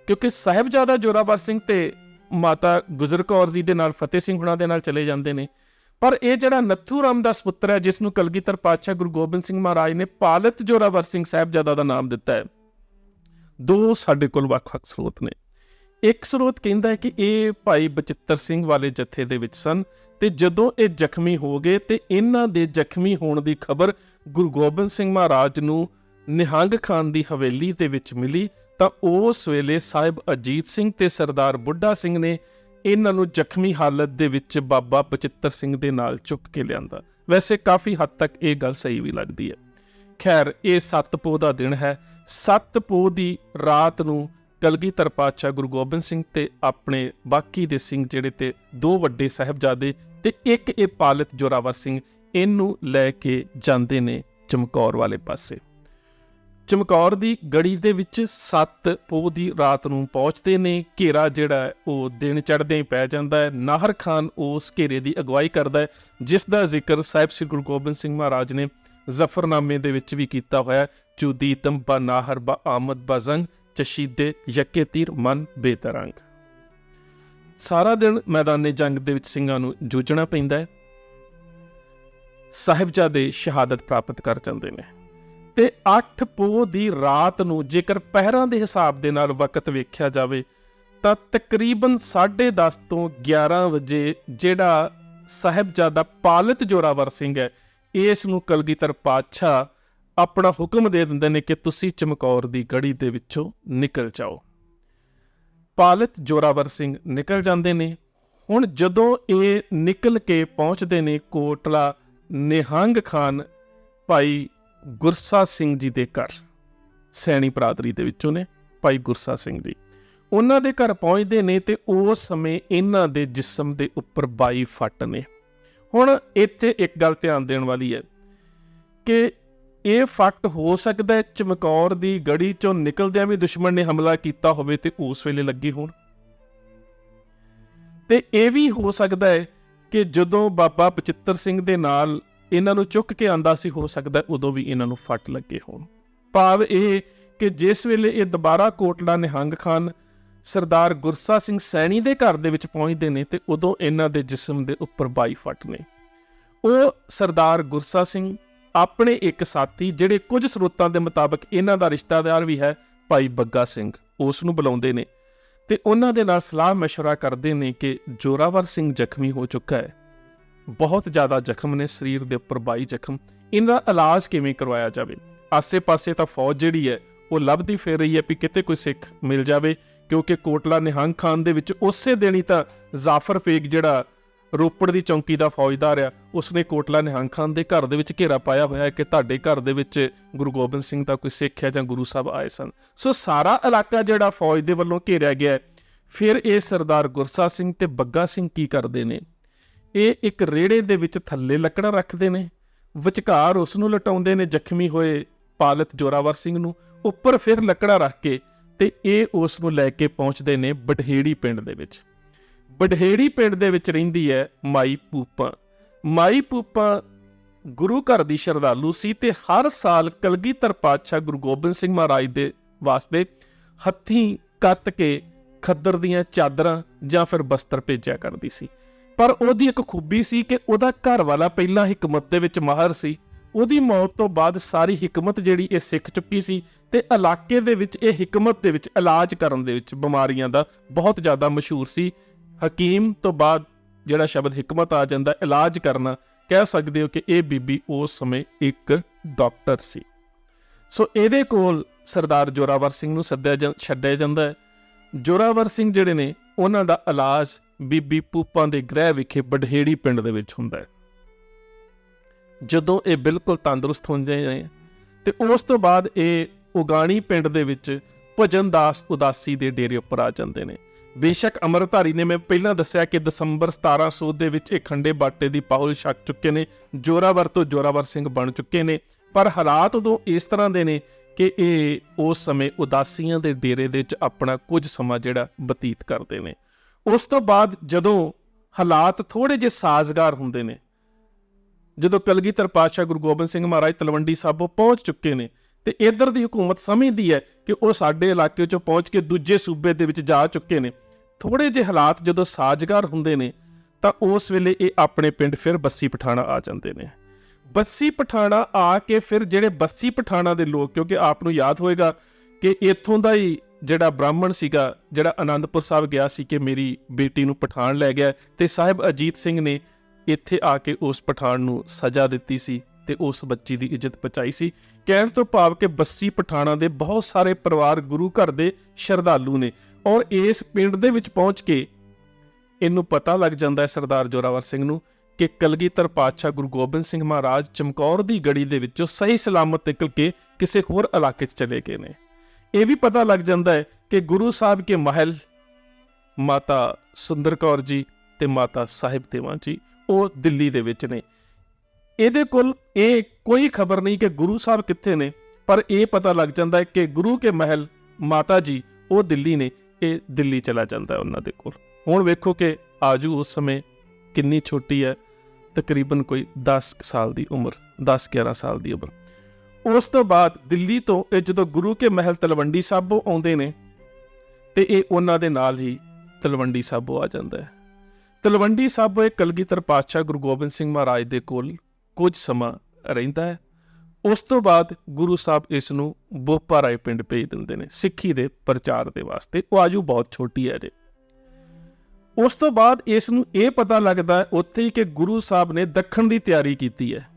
ਕਿਉਂਕਿ ਸਾਹਿਬਜ਼ਾਦਾ ਜੋਰਾਵਰ ਸਿੰਘ ਤੇ ਮਾਤਾ ਗੁਜਰ ਕੌਰ ਜੀ ਦੇ ਨਾਲ, ਫਤਿਹ ਸਿੰਘ ਹੁਣਾਂ ਦੇ ਨਾਲ ਚਲੇ ਜਾਂਦੇ ਨੇ ਪਰ ਇਹ ਜਿਹੜਾ ਨੱਥੂ ਰਾਮ ਦਾ ਸੁਪੁੱਤਰ ਹੈ ਜਿਸ ਨੂੰ ਕਲਗੀਧਰ ਪਾਤਸ਼ਾਹ ਗੁਰੂ ਗੋਬਿੰਦ ਸਿੰਘ ਮਹਾਰਾਜ ਨੇ ਪਾਲਿਤ ਜੋਰਾਵਰ ਸਿੰਘ ਸਾਹਿਬਜ਼ਾਦਾ ਦਾ ਨਾਮ ਦਿੱਤਾ ਹੈ। ਦੋ ਸਾਡੇ ਕੋਲ ਵੱਖ-ਵੱਖ ਸਰੋਤ ਨੇ। ਇੱਕ ਸਰੋਤ ਕਹਿੰਦਾ ਹੈ ਕਿ ਇਹ ਭਾਈ ਬਚਿੱਤਰ ਸਿੰਘ ਵਾਲੇ ਜਥੇ ਦੇ ਵਿੱਚ ਸਨ ਤੇ ਜਦੋਂ ਇਹ ਜ਼ਖਮੀ ਹੋ ਗਏ ਤੇ ਇਹਨਾਂ ਦੇ ਜ਼ਖਮੀ ਹੋਣ ਦੀ ਖਬਰ ਗੁਰੂ ਗੋਬਿੰਦ ਸਿੰਘ ਮਹਾਰਾਜ ਨੂੰ ਨਿਹੰਗ ਖਾਨ ਦੀ ਹਵੇਲੀ ਦੇ ਵਿੱਚ ਮਿਲੀ ਤਾਂ ਉਸ ਵੇਲੇ ਸਾਹਿਬ ਅਜੀਤ ਸਿੰਘ ਤੇ ਸਰਦਾਰ ਬੁੱਢਾ ਸਿੰਘ ਨੇ ਇਹਨਾਂ ਨੂੰ ਜ਼ਖਮੀ ਹਾਲਤ ਦੇ ਵਿੱਚ ਬਾਬਾ ਬਚਿੱਤਰ ਸਿੰਘ ਦੇ ਨਾਲ ਚੁੱਕ ਕੇ ਲਿਆਂਦਾ। ਵੈਸੇ ਕਾਫੀ ਹੱਦ ਤੱਕ ਇਹ ਗੱਲ ਸਹੀ ਵੀ ਲੱਗਦੀ ਹੈ। ਖੈਰ, ਇਹ ਸੱਤਪੋ ਦਾ ਦਿਨ ਹੈ। ਸੱਤਪੋ ਦੀ ਰਾਤ ਨੂੰ ਕਲਗੀਧਰ ਪਾਤਸ਼ਾਹ ਗੁਰੂ ਗੋਬਿੰਦ ਸਿੰਘ ਤੇ ਆਪਣੇ ਬਾਕੀ ਦੇ ਸਿੰਘ ਜਿਹੜੇ ਤੇ ਦੋ ਵੱਡੇ ਸਾਹਿਬਜ਼ਾਦੇ ਤੇ ਇੱਕ ਇਹ ਪਾਲਿਤ ਜੋਰਾਵਰ ਸਿੰਘ, ਇਹਨੂੰ ਲੈ ਕੇ ਜਾਂਦੇ ਨੇ ਚਮਕੌਰ ਵਾਲੇ ਪਾਸੇ। ਚਮਕੌਰ ਦੀ ਗੜੀ ਦੇ ਵਿੱਚ 7 ਪੋਹ ਦੀ ਰਾਤ ਨੂੰ ਪਹੁੰਚਦੇ ਨੇ। ਘੇਰਾ ਜਿਹੜਾ ਉਹ ਦਿਨ ਚੜ੍ਹਦੇ ਹੀ ਪੈ ਜਾਂਦਾ ਹੈ। ਨਾਹਰ ਖਾਨ ਉਸ ਘੇਰੇ ਦੀ ਅਗਵਾਈ ਕਰਦਾ ਹੈ, ਜਿਸ ਦਾ ਜ਼ਿਕਰ ਸਾਹਿਬ ਸ੍ਰੀ ਗੁਰੂ ਗੋਬਿੰਦ ਸਿੰਘ ਮਹਾਰਾਜ ਨੇ ਜ਼ਫਰਨਾਮੇ ਦੇ ਵਿੱਚ ਵੀ ਕੀਤਾ ਹੋਇਆ ਹੈ। ਚੁਦੀਤਮ ਬਾ ਨਾਹਰ ਬਾ ਆਮਦ ਬਾ ਜ਼ੰਗ ਚਸ਼ੀਦੇ ਯੱਕੇ ਤੀਰ ਮਨ ਬੇਤਰੰਗ। ਸਾਰਾ ਦਿਨ ਮੈਦਾਨੇ ਜੰਗ ਦੇ ਵਿੱਚ ਸਿੰਘਾਂ ਨੂੰ ਜੂਝਣਾ ਪੈਂਦਾ ਹੈ। ਸਾਹਿਬਜ਼ਾਦੇ ਸ਼ਹਾਦਤ ਪ੍ਰਾਪਤ ਕਰ ਜਾਂਦੇ ਨੇ। ਤੇ 8 ਪੋਹ ਦੀ ਰਾਤ ਨੂੰ ਜੇਕਰ ਪਹਿਰਾਂ ਦੇ ਹਿਸਾਬ ਦੇ ਨਾਲ ਵਕਤ ਵੇਖਿਆ ਜਾਵੇ, ਤਾਂ ਤਕਰੀਬਨ 10:30 ਤੋਂ 11 ਵਜੇ ਜਿਹੜਾ ਸਾਹਿਬਜ਼ਾਦਾ ਪਾਲਤ ਜੋਰਾਵਰ ਸਿੰਘ ਹੈ, ਇਸ ਨੂੰ ਕਲਗੀਧਰ ਪਾਤਸ਼ਾਹ ਆਪਣਾ ਹੁਕਮ ਦੇ ਦਿੰਦੇ ਨੇ ਕਿ ਤੁਸੀਂ ਚਮਕੌਰ ਦੀ ਗੜੀ ਦੇ ਵਿੱਚੋਂ ਨਿਕਲ ਜਾਓ। ਪਾਲਤ ਜੋਰਾਵਰ ਸਿੰਘ ਨਿਕਲ ਜਾਂਦੇ ਨੇ। ਹੁਣ ਜਦੋਂ ਇਹ ਨਿਕਲ ਕੇ ਪਹੁੰਚਦੇ ਨੇ ਕੋਟਲਾ ਨਿਹੰਗ ਖਾਨ ਭਾਈ ਗੁਰਸਾ ਸਿੰਘ ਜੀ ਦੇ ਘਰ, ਸੈਣੀ ਬਰਾਦਰੀ ਦੇ ਵਿੱਚੋਂ ਨੇ ਭਾਈ ਗੁਰਸਾ ਸਿੰਘ ਜੀ। ਉਹਨਾਂ ਦੇ ਘਰ ਪਹੁੰਚਦੇ ਨੇ ਤੇ ਉਸ ਸਮੇਂ ਇਹਨਾਂ ਦੇ ਜਿਸਮ ਦੇ ਉੱਪਰ 22 ਫੱਟ ਨੇ। ਹੁਣ ਇੱਥੇ ਇੱਕ ਗੱਲ ਧਿਆਨ ਦੇਣ ਵਾਲੀ ਹੈ ਕਿ ਇਹ ਫੱਟ ਹੋ ਸਕਦਾ ਹੈ ਚਮਕੌਰ ਦੀ ਗੜੀ ਚੋਂ ਨਿਕਲਦਿਆਂ ਵੀ ਦੁਸ਼ਮਣ ਨੇ ਹਮਲਾ ਕੀਤਾ ਹੋਵੇ ਤੇ ਉਸ ਵੇਲੇ ਲੱਗੇ ਹੋਣ। ਤੇ ਇਹ ਵੀ ਹੋ ਸਕਦਾ ਹੈ ਕਿ ਜਦੋਂ ਬਾਬਾ ਬਚਿੱਤਰ ਸਿੰਘ ਦੇ ਨਾਲ ਇਹਨਾਂ ਨੂੰ ਚੁੱਕ ਕੇ ਆਂਦਾ ਸੀ ਹੋ ਸਕਦਾ ਹੈ ਉਦੋਂ ਵੀ ਇਹਨਾਂ ਨੂੰ ਫੱਟ ਲੱਗੇ ਹੋਣ ਭਾਵ ਇਹ ਕਿ ਜਿਸ ਵੇਲੇ ਇਹ ਦੁਬਾਰਾ ਕੋਟਲਾ ਨਿਹੰਗ ਖਾਨ ਸਰਦਾਰ ਗੁਰਸਾ ਸਿੰਘ ਸੈਣੀ ਦੇ ਘਰ ਦੇ ਵਿੱਚ ਪਹੁੰਚਦੇ ਨੇ ਤੇ ਉਦੋਂ ਇਹਨਾਂ ਦੇ ਜਿਸਮ ਦੇ ਉੱਪਰ 22 ਫੱਟ ਨੇ ਉਹ ਸਰਦਾਰ ਗੁਰਸਾ ਸਿੰਘ ਆਪਣੇ ਇੱਕ ਸਾਥੀ ਜਿਹੜੇ ਕੁਝ ਸਰੋਤਾਂ ਦੇ ਮੁਤਾਬਕ ਇਹਨਾਂ ਦਾ ਰਿਸ਼ਤਾਦਾਰ ਵੀ ਹੈ ਭਾਈ ਬੱਗਾ ਸਿੰਘ ਉਸ ਨੂੰ ਬੁਲਾਉਂਦੇ ਨੇ ਤੇ ਉਹਨਾਂ ਦੇ ਨਾਲ ਸਲਾਹ مشورہ ਕਰਦੇ ਨੇ ਕਿ ਜੋਰਾਵਰ ਸਿੰਘ ਜ਼ਖਮੀ ਹੋ ਚੁੱਕਾ ਹੈ ਬਹੁਤ ਜ਼ਿਆਦਾ ਜ਼ਖਮ ਨੇ ਸਰੀਰ ਦੇ ਉੱਪਰ 22 ਜ਼ਖਮ। ਇਹਨਾਂ ਦਾ ਇਲਾਜ ਕਿਵੇਂ ਕਰਵਾਇਆ ਜਾਵੇ? ਆਸੇ-ਪਾਸੇ ਤਾਂ ਫੌਜ ਜਿਹੜੀ ਹੈ, ਉਹ ਲੱਭਦੀ ਫਿਰ ਰਹੀ ਹੈ ਵੀ ਕਿਤੇ ਕੋਈ ਸਿੱਖ ਮਿਲ ਜਾਵੇ, ਕਿਉਂਕਿ ਕੋਟਲਾ ਨਿਹੰਗ ਖਾਨ ਦੇ ਵਿੱਚ ਉਸੇ ਦਿਨ ਹੀ ਤਾਂ ਜ਼ਾਫਰ ਫੇਕ ਜਿਹੜਾ ਰੋਪੜ ਦੀ ਚੌਂਕੀ ਦਾ ਫੌਜਦਾਰ ਆ, ਉਸਨੇ ਕੋਟਲਾ ਨਿਹੰਗ ਖਾਨ ਦੇ ਘਰ ਦੇ ਵਿੱਚ ਘੇਰਾ ਪਾਇਆ ਹੋਇਆ ਹੈ ਕਿ ਤੁਹਾਡੇ ਘਰ ਦੇ ਵਿੱਚ ਗੁਰੂ ਗੋਬਿੰਦ ਸਿੰਘ ਦਾ ਕੋਈ ਸਿੱਖ ਹੈ ਜਾਂ ਗੁਰੂ ਸਾਹਿਬ ਆਏ ਸਨ। ਸੋ ਸਾਰਾ ਇਲਾਕਾ ਜਿਹੜਾ ਫੌਜ ਦੇ ਵੱਲੋਂ ਘੇਰਿਆ ਗਿਆ ਫਿਰ ਇਹ ਸਰਦਾਰ ਗੁਰਸਾ ਸਿੰਘ ਤੇ ਬੱਗਾ ਸਿੰਘ ਕੀ ਕਰਦੇ ਨੇ? ਇਹ ਇੱਕ ਰੇੜੇ ਦੇ ਵਿੱਚ ਥੱਲੇ ਲੱਕੜਾਂ ਰੱਖਦੇ ਨੇ। ਵਿਚਕਾਰ ਉਸ ਨੂੰ ਲਟਾਉਂਦੇ ਨੇ ਜ਼ਖਮੀ ਹੋਏ ਪਾਲਤ ਜੋਰਾਵਰ ਸਿੰਘ ਨੂੰ। ਉੱਪਰ ਫਿਰ ਲੱਕੜਾ ਰੱਖ ਕੇ ਤੇ ਇਹ ਉਸ ਨੂੰ ਲੈ ਕੇ ਪਹੁੰਚਦੇ ਨੇ ਬਟਹੇੜੀ ਪਿੰਡ ਦੇ ਵਿੱਚ। ਬਢੇੜੀ ਪਿੰਡ ਦੇ ਵਿੱਚ ਰਹਿੰਦੀ ਹੈ ਮਾਈ ਪੂਪਾ। ਮਾਈ ਪੂਪਾ ਗੁਰੂ ਘਰ ਦੀ ਸ਼ਰਧਾਲੂ ਸੀ ਤੇ ਹਰ ਸਾਲ ਕਲਗੀਧਰ ਪਾਤਸ਼ਾਹ ਗੁਰੂ ਗੋਬਿੰਦ ਸਿੰਘ ਮਹਾਰਾਜ ਦੇ ਵਾਸਤੇ ਹੱਥੀਂ ਕੱਤ ਕੇ ਖੱਦਰ ਦੀਆਂ ਚਾਦਰਾਂ ਜਾਂ ਫਿਰ ਬਸਤਰ ਭੇਜਿਆ ਕਰਦੀ ਸੀ। ਪਰ ਉਹਦੀ ਇੱਕ ਖੂਬੀ ਸੀ ਕਿ ਉਹਦਾ ਘਰ ਵਾਲਾ ਪਹਿਲਾਂ ਹਕਮਤ ਦੇ ਵਿੱਚ ਮਾਹਰ ਸੀ। ਉਹਦੀ ਮੌਤ ਤੋਂ ਬਾਅਦ ਸਾਰੀ ਹਕਮਤ ਜਿਹੜੀ ਇਹ ਸਿੱਖ ਚੁੱਕੀ ਸੀ ਤੇ ਇਲਾਕੇ ਦੇ ਵਿੱਚ ਇਹ ਹਕਮਤ ਦੇ ਵਿੱਚ ਇਲਾਜ ਕਰਨ ਦੇ ਵਿੱਚ ਬਿਮਾਰੀਆਂ ਦਾ ਬਹੁਤ ਜ਼ਿਆਦਾ ਮਸ਼ਹੂਰ ਸੀ। ਹਕੀਮ ਤੋਂ ਬਾਅਦ ਜਿਹੜਾ ਸ਼ਬਦ ਹਕਮਤ ਆ ਜਾਂਦਾ, ਇਲਾਜ ਕਰਨਾ, ਕਹਿ ਸਕਦੇ ਹੋ ਕਿ ਇਹ ਬੀਬੀ ਉਸ ਸਮੇਂ ਇੱਕ ਡਾਕਟਰ ਸੀ। ਸੋ ਇਹਦੇ ਕੋਲ ਸਰਦਾਰ ਜੋਰਾਵਰ ਸਿੰਘ ਨੂੰ ਸੱਦਿਆ ਜਾਂ, ਛੱਡਿਆ ਜਾਂਦਾ ਹੈ। ਜੋਰਾਵਰ ਸਿੰਘ ਜਿਹੜੇ ਨੇ, ਉਹਨਾਂ ਦਾ ਇਲਾਜ ਬੀਬੀ ਪੂਪਾਂ ਦੇ ਗ੍ਰਹਿ ਵਿਖੇ ਬਡਹੇੜੀ ਪਿੰਡ ਦੇ ਵਿੱਚ ਹੁੰਦਾ ਹੈ। ਜਦੋਂ ਇਹ ਬਿਲਕੁਲ ਤੰਦਰੁਸਤ ਹੁੰਦੇ ਨੇ ਤੇ ਉਸ ਤੋਂ ਬਾਅਦ ਇਹ ਉਗਾਣੀ ਪਿੰਡ ਦੇ ਵਿੱਚ ਭਜਨ ਦਾਸ ਉਦਾਸੀ ਦੇ ਡੇਰੇ ਉੱਪਰ ਆ ਜਾਂਦੇ ਨੇ। ਬੇਸ਼ੱਕ ਅਮਰਧਾਰੀ ਨੇ ਮੈਂ ਪਹਿਲਾਂ ਦੱਸਿਆ ਕਿ ਦਸੰਬਰ 1700 ਦੇ ਵਿੱਚ ਇਹ ਖੰਡੇ ਬਾਟੇ ਦੀ ਪਾਹੁਲ ਛਕ ਚੁੱਕੇ ਨੇ, ਜੋਰਾਵਰ ਤੋਂ ਜੋਰਾਵਰ ਸਿੰਘ ਬਣ ਚੁੱਕੇ ਨੇ, ਪਰ ਹਾਲਾਤ ਉਦੋਂ ਇਸ ਤਰ੍ਹਾਂ ਦੇ ਨੇ ਕਿ ਇਹ ਉਸ ਸਮੇਂ ਉਦਾਸੀਆਂ ਦੇ ਡੇਰੇ ਦੇ ਵਿੱਚ ਆਪਣਾ ਕੁਝ ਸਮਾਂ ਜਿਹੜਾ ਬਤੀਤ ਕਰਦੇ ਨੇ। ਉਸ ਤੋਂ ਬਾਅਦ ਜਦੋਂ ਹਾਲਾਤ ਥੋੜੇ ਜਿਹੇ ਸਾਜ਼ਗਾਰ ਹੁੰਦੇ ਨੇ, ਜਦੋਂ ਕਲਗੀਧਰ ਪਾਤਸ਼ਾਹ ਗੁਰੂ ਗੋਬਿੰਦ ਸਿੰਘ ਮਹਾਰਾਜ ਤਲਵੰਡੀ ਸਾਬੋ ਪਹੁੰਚ ਚੁੱਕੇ ਨੇ ਤੇ ਇਧਰ ਦੀ ਹਕੂਮਤ ਸਮਝਦੀ ਹੈ ਕਿ ਉਹ ਸਾਡੇ ਇਲਾਕੇ 'ਚੋਂ ਪਹੁੰਚ ਕੇ ਦੂਜੇ ਸੂਬੇ ਦੇ ਵਿੱਚ ਜਾ ਚੁੱਕੇ ਨੇ। ਥੋੜੇ ਜਿਹੇ ਹਾਲਾਤ ਜਦੋਂ ਸਾਜ਼ਗਾਰ ਹੁੰਦੇ ਨੇ, ਤਾਂ ਉਸ ਵੇਲੇ ਇਹ ਆਪਣੇ ਪਿੰਡ ਫਿਰ ਬੱਸੀ ਪਠਾਣਾ ਆ ਜਾਂਦੇ ਨੇ। ਬੱਸੀ ਪਠਾਣਾ ਆ ਕੇ ਫਿਰ ਜਿਹੜੇ ਬੱਸੀ ਪਠਾਣਾ ਦੇ ਲੋਕ, ਕਿਉਂਕਿ ਆਪ ਨੂੰ ਯਾਦ ਹੋਏਗਾ ਕਿ ਇੱਥੋਂ ਦਾ ਹੀ ਜਿਹੜਾ ਬ੍ਰਾਹਮਣ ਸੀਗਾ, ਜਿਹੜਾ ਆਨੰਦਪੁਰ ਸਾਹਿਬ ਗਿਆ ਸੀ ਕਿ ਮੇਰੀ ਬੇਟੀ ਨੂੰ ਪਠਾਨ ਲੈ ਗਿਆ ਤੇ ਸਾਹਿਬ ਅਜੀਤ ਸਿੰਘ ਨੇ ਇੱਥੇ ਆ ਕੇ ਉਸ ਪਠਾਨ ਨੂੰ ਸਜ਼ਾ ਦਿੱਤੀ ਸੀ ਤੇ ਉਸ ਬੱਚੀ ਦੀ ਇੱਜ਼ਤ ਬਚਾਈ ਸੀ। ਕਹਿਣ ਤੋਂ ਭਾਵ ਕਿ ਬੱਸੀ ਪਠਾਣਾ ਦੇ ਬਹੁਤ ਸਾਰੇ ਪਰਿਵਾਰ ਗੁਰੂ ਘਰ ਦੇ ਸ਼ਰਧਾਲੂ ਨੇ ਔਰ ਇਸ ਪਿੰਡ ਦੇ ਵਿੱਚ ਪਹੁੰਚ ਕੇ ਇਹਨੂੰ ਪਤਾ ਲੱਗ ਜਾਂਦਾ ਹੈ ਸਰਦਾਰ ਜੋਰਾਵਰ ਸਿੰਘ ਨੂੰ ਕਿ ਕਲਗੀਧਰ ਪਾਤਸ਼ਾਹ ਗੁਰੂ ਗੋਬਿੰਦ ਸਿੰਘ ਮਹਾਰਾਜ ਚਮਕੌਰ ਦੀ ਗੜੀ ਦੇ ਵਿੱਚੋਂ ਸਹੀ ਸਲਾਮਤ ਨਿਕਲ ਕੇ ਕਿਸੇ ਹੋਰ ਇਲਾਕੇ 'ਚ ਚਲੇ ਗਏ ਨੇ। ਇਹ ਵੀ ਪਤਾ ਲੱਗ ਜਾਂਦਾ ਹੈ ਕਿ ਗੁਰੂ ਸਾਹਿਬ ਕੇ ਮਹਿਲ, ਮਾਤਾ ਸੁੰਦਰ ਕੌਰ ਜੀ ਤੇ ਮਾਤਾ ਸਾਹਿਬ ਦੇਵਾਂ ਜੀ, ਉਹ ਦਿੱਲੀ ਦੇ ਵਿੱਚ ਨੇ। ਇਹਦੇ ਕੋਲ ਇਹ ਕੋਈ ਖਬਰ ਨਹੀਂ ਕਿ ਗੁਰੂ ਸਾਹਿਬ ਕਿੱਥੇ ਨੇ, ਪਰ ਇਹ ਪਤਾ ਲੱਗ ਜਾਂਦਾ ਹੈ ਕਿ ਗੁਰੂ ਕੇ ਮਹਿਲ, ਮਾਤਾ ਜੀ, ਉਹ ਦਿੱਲੀ ਨੇ। ਇਹ ਦਿੱਲੀ ਚਲਾ ਜਾਂਦਾ ਉਹਨਾਂ ਦੇ ਕੋਲ। ਹੁਣ ਵੇਖੋ ਕਿ ਆਜੂ ਉਸ ਸਮੇਂ ਕਿੰਨੀ ਛੋਟੀ ਹੈ, ਤਕਰੀਬਨ ਕੋਈ 10 ਕੁ ਸਾਲ ਦੀ ਉਮਰ 10 11 ਸਾਲ ਦੀ ਉਮਰ। ਉਸ ਤੋਂ ਬਾਅਦ ਦਿੱਲੀ ਤੋਂ ਇਹ ਜਦੋਂ ਗੁਰੂ ਕੇ ਮਹਿਲ ਤਲਵੰਡੀ ਸਾਬੋ ਆਉਂਦੇ ਨੇ, ਤੇ ਇਹ ਉਹਨਾਂ ਦੇ ਨਾਲ ਹੀ ਤਲਵੰਡੀ ਸਾਬੋ ਆ ਜਾਂਦਾ ਹੈ। ਤਲਵੰਡੀ ਸਾਬੋ ਇੱਕ ਕਲਗੀਧਰ ਪਾਤਸ਼ਾਹ ਗੁਰੂ ਗੋਬਿੰਦ ਸਿੰਘ ਮਹਾਰਾਜ ਦੇ ਕੋਲ ਕੁਝ ਸਮਾਂ ਰਹਿੰਦਾ ਹੈ। ਉਸ ਤੋਂ ਬਾਅਦ ਗੁਰੂ ਸਾਹਿਬ ਇਸ ਨੂੰ ਬੋਪਾ ਰਾਏ ਪਿੰਡ ਭੇਜ ਦਿੰਦੇ ਨੇ, ਸਿੱਖੀ ਦੇ ਪ੍ਰਚਾਰ ਦੇ ਵਾਸਤੇ। ਉਹ ਆਜੂ ਬਹੁਤ ਛੋਟੀ ਹੈ ਜੇ ਉਸ ਤੋਂ ਬਾਅਦ ਇਸ ਨੂੰ ਇਹ ਪਤਾ ਲੱਗਦਾ ਹੈ, ਉੱਥੇ ਹੀ ਕਿ ਗੁਰੂ ਸਾਹਿਬ ਨੇ ਦੱਖਣ ਦੀ ਤਿਆਰੀ ਕੀਤੀ ਹੈ।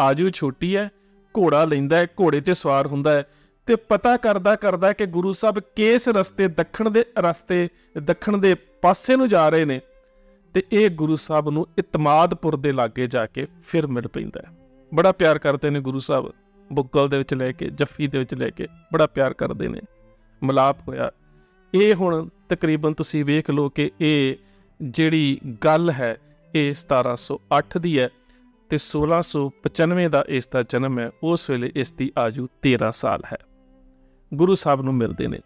ਆਜੂ ਛੋਟੀ ਹੈ ਘੋੜਾ ਲੈਂਦਾ ਹੈ, ਘੋੜੇ ਤੇ ਸਵਾਰ ਹੁੰਦਾ ਹੈ। ਤੇ ਪਤਾ ਕਰਦਾ ਕਰਦਾ ਕਿ ਗੁਰੂ ਸਾਹਿਬ ਕਿਸ ਰਸਤੇ ਦੱਖਣ ਦੇ ਰਸਤੇ, ਦੱਖਣ ਦੇ ਪਾਸੇ ਨੂੰ ਜਾ ਰਹੇ ਨੇ। ਤੇ ਇਹ ਗੁਰੂ ਸਾਹਿਬ ਨੂੰ ਇਤਮਾਦਪੁਰ ਦੇ ਲਾਗੇ ਜਾ ਕੇ ਫਿਰ ਮਿਲ ਪੈਂਦਾ ਹੈ। ਬੜਾ ਪਿਆਰ ਕਰਦੇ ਨੇ ਗੁਰੂ ਸਾਹਿਬ। ਬੁੱਕਲ ਦੇ ਵਿੱਚ ਲੈ ਕੇ, ਜੱਫੀ ਦੇ ਵਿੱਚ ਲੈ ਕੇ ਬੜਾ ਪਿਆਰ ਕਰਦੇ ਨੇ। ਮਲਾਪ ਹੋਇਆ। ਇਹ ਹੁਣ ਤਕਰੀਬਨ ਤੁਸੀਂ ਵੇਖ ਲਓ ਕਿ ਇਹ ਜਿਹੜੀ ਗੱਲ ਹੈ, ਇਹ 1708 ਦੀ ਹੈ। ਤੇ 1695 ਦਾ ਇਸ ਦਾ ਜਨਮ ਹੈ, ਉਸ ਵੇਲੇ ਇਸ ਦੀ ਆਯੂ 13 ਸਾਲ ਹੈ। ਗੁਰੂ ਸਾਹਿਬ ਨੂੰ ਮਿਲਦੇ ਨੇ।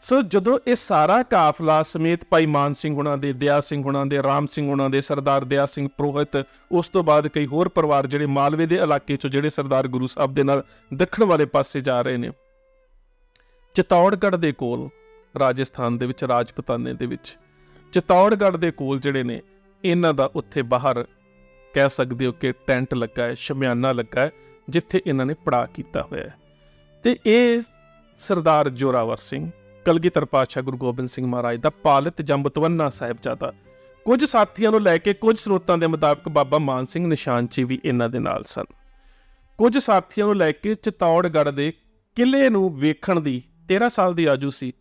ਸੋ ਜਦੋਂ ਇਹ ਸਾਰਾ ਕਾਫਲਾ ਸਮੇਤ ਭਾਈ ਮਾਨ ਸਿੰਘ ਹੁਣਾਂ ਦੇ, ਦਿਆ ਸਿੰਘ ਹੁਣਾਂ ਦੇ, ਰਾਮ ਸਿੰਘ ਹੁਣਾਂ ਦੇ, ਸਰਦਾਰ ਦਿਆ ਸਿੰਘ ਪ੍ਰੋਹਿਤ, ਉਸ ਤੋਂ ਬਾਅਦ ਕਈ ਹੋਰ ਪਰਿਵਾਰ ਜਿਹੜੇ ਮਾਲਵੇ ਦੇ ਇਲਾਕੇ ਚੋਂ ਜਿਹੜੇ ਸਰਦਾਰ ਗੁਰੂ ਸਾਹਿਬ ਦੇ ਨਾਲ ਦੱਖਣ ਵਾਲੇ ਪਾਸੇ ਜਾ ਰਹੇ ਨੇ। ਚਤੌੜਗੜ੍ਹ ਦੇ ਕੋਲ, ਰਾਜਸਥਾਨ ਦੇ ਵਿੱਚ, ਰਾਜਪਤਾਨੇ ਦੇ ਵਿੱਚ, ਚਤੌੜਗੜ੍ਹ ਦੇ ਕੋਲ ਜਿਹੜੇ ਨੇ, ਇਹਨਾਂ ਦਾ ਉੱਥੇ ਬਾਹਰ ਕਹਿ ਸਕਦੇ ਹੋ ਕਿ ਟੈਂਟ ਲੱਗਾ ਹੈ, ਸ਼ਮਿਆਨਾ ਲੱਗਾ ਹੈ, ਜਿੱਥੇ ਇਹਨਾਂ ਨੇ ਪੜਾ ਕੀਤਾ ਹੋਇਆ ਹੈ। ਤੇ ਇਹ ਸਰਦਾਰ ਜੋਰਾਵਰ ਸਿੰਘ, ਕਲਗੀਧਰ ਪਾਤਸ਼ਾਹ ਗੁਰੂ ਗੋਬਿੰਦ ਸਿੰਘ ਮਹਾਰਾਜ ਦਾ ਪਾਲਿਤ ਜੰਬਤਵੰਨਾ ਸਾਹਿਬਜ਼ਾਦਾ। ਕੁਝ ਸਾਥੀਆਂ ਨੂੰ ਲੈ ਕੇ ਕੁਝ ਸਰੋਤਾਂ ਦੇ ਮੁਤਾਬਕ ਬਾਬਾ ਮਾਨ ਸਿੰਘ ਨਿਸ਼ਾਨਚੀ ਵੀ ਇਹਨਾਂ ਦੇ ਨਾਲ ਸਨ। ਕੁਝ ਸਾਥੀਆਂ ਨੂੰ ਲੈ ਕੇ ਚਤੌੜਗੜ੍ਹ ਦੇ ਕਿਲੇ ਨੂੰ ਵੇਖਣ ਦੀ 13 ਸਾਲ ਦੀ ਆਜੂ ਸੀ।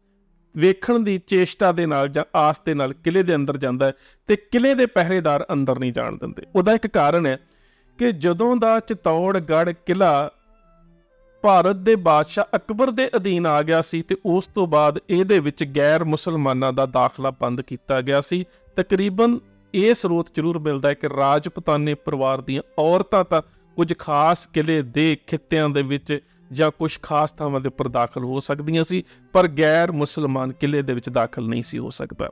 ਵੇਖਣ ਦੀ ਚੇਸ਼ਟਾ ਦੇ ਨਾਲ ਜਾਂ ਆਸ ਦੇ ਨਾਲ ਕਿਲੇ ਦੇ ਅੰਦਰ ਜਾਂਦਾ ਹੈ ਤੇ ਕਿਲੇ ਦੇ ਪਹਿਰੇਦਾਰ ਅੰਦਰ ਨਹੀਂ ਜਾਣ ਦਿੰਦੇ। ਉਹਦਾ ਇੱਕ ਕਾਰਨ ਹੈ ਕਿ ਜਦੋਂ ਦਾ ਚਤੌੜਗੜ੍ਹ ਕਿਲਾ ਭਾਰਤ ਦੇ ਬਾਦਸ਼ਾਹ ਅਕਬਰ ਦੇ ਅਧੀਨ ਆ ਗਿਆ ਸੀ ਤੇ ਉਸ ਤੋਂ ਬਾਅਦ ਇਹਦੇ ਵਿੱਚ ਗੈਰ ਮੁਸਲਮਾਨਾਂ ਦਾ ਦਾਖਲਾ ਬੰਦ ਕੀਤਾ ਗਿਆ ਸੀ। ਤਕਰੀਬਨ ਇਹ ਸਰੋਤ ਜ਼ਰੂਰ ਮਿਲਦਾ ਹੈ ਕਿ ਰਾਜਪੂਤਾਨੇ ਪਰਿਵਾਰ ਦੀਆਂ ਔਰਤਾਂ ਤਾਂ ਕੁਝ ਖਾਸ ਕਿਲੇ ਦੇ ਖਿੱਤਿਆਂ ਦੇ ਵਿੱਚ ਜਾਂ ਕੁਝ ਖਾਸ ਥਾਵਾਂ ਦੇ ਉੱਪਰ ਦਾਖਲ ਹੋ ਸਕਦੀਆਂ ਸੀ, ਪਰ ਗੈਰ ਮੁਸਲਮਾਨ ਕਿਲੇ ਦੇ ਵਿੱਚ ਦਾਖਲ ਨਹੀਂ ਸੀ ਹੋ ਸਕਦਾ।